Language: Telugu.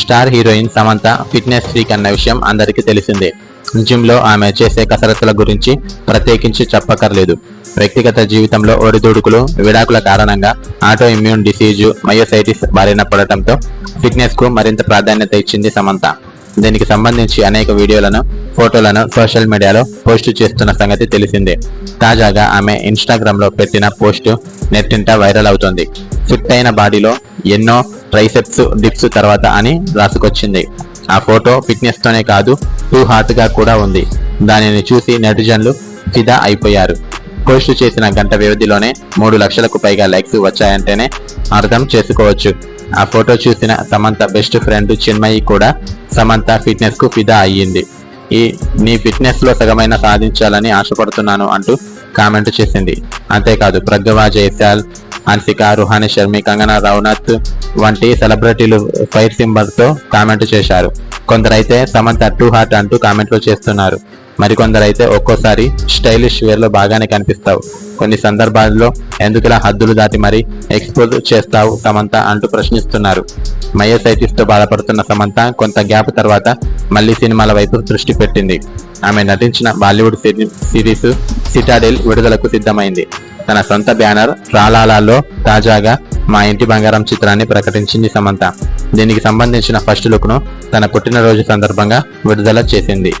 Star heroine Samantha fitness freak అన్న విషయం అందరికీ తెలిసిందే. జిమ్లో ఆమె చేసే కసరత్తుల గురించి ప్రత్యేకించి చెప్పక్కర్లేదు. వ్యక్తిగత జీవితంలో ఒడిదుడుకులు విడాకుల కారణంగా ఆటో ఇమ్యూన్ డిసీజు మయోసైటిస్ బారిన పడటంతో ఫిట్నెస్కు మరింత ప్రాధాన్యత ఇచ్చింది సమంత. దీనికి సంబంధించి అనేక వీడియోలను ఫోటోలను సోషల్ మీడియాలో పోస్టు చేస్తున్న సంగతి తెలిసిందే. తాజాగా ఆమె ఇన్స్టాగ్రామ్లో పెట్టిన పోస్టు నెట్టింట వైరల్ అవుతోంది. ఫిట్ అయిన బాడీలో ఎన్నో ట్రైసెప్స్ డిప్స్ తర్వాత అని రాసుకొచ్చింది. ఆ ఫోటో ఫిట్నెస్ తోనే కాదు టూ హాట్గా కూడా ఉంది. దానిని చూసి నెటిజన్లు ఫిదా అయిపోయారు. పోస్ట్ చేసిన గంట వ్యవధిలోనే మూడు లక్షలకు పైగా లైక్స్ వచ్చాయంటేనే అర్థం చేసుకోవచ్చు. ఆ ఫోటో చూసిన సమంత బెస్ట్ ఫ్రెండ్ చిన్మయి కూడా సమంత ఫిట్నెస్కు ఫిదా అయ్యింది. ఈ నీ ఫిట్నెస్లో సగమైన సాధించాలని ఆశపడుతున్నాను అంటూ కామెంట్ చేసింది. అంతేకాదు ప్రగ్గవా జయశాల్ హన్సిక రుహాని శర్మి కంగనా రౌనత్ వంటి సెలబ్రిటీలు ఫైర్ సింబల్తో కామెంట్ చేశారు. కొందరైతే సమంత టూ హార్ట్ అంటూ కామెంట్లు చేస్తున్నారు. మరికొందరైతే ఒక్కోసారి స్టైలిష్ వేర్లో బాగానే కనిపిస్తావు. కొన్ని సందర్భాల్లో ఎందుకులా హద్దులు దాటి మరి ఎక్స్పోజ్ చేస్తావు సమంత అంటూ ప్రశ్నిస్తున్నారు. మయోసైటిస్తో బాధపడుతున్న సమంత కొంత గ్యాప్ తర్వాత మళ్ళీ సినిమాల వైపు దృష్టి పెట్టింది. ఆమె నటించిన బాలీవుడ్ సిరీస్ సిటాడెల్ విడుదలకు సిద్ధమైంది. తన సొంత బ్యానర్ ట్రాలాలాలో తాజాగా మా ఇంటి బంగారం చిత్రాన్ని ప్రకటించింది సమంత. దీనికి సంబంధించిన ఫస్ట్ లుక్ను తన పుట్టినరోజు సందర్భంగా విడుదల చేసింది.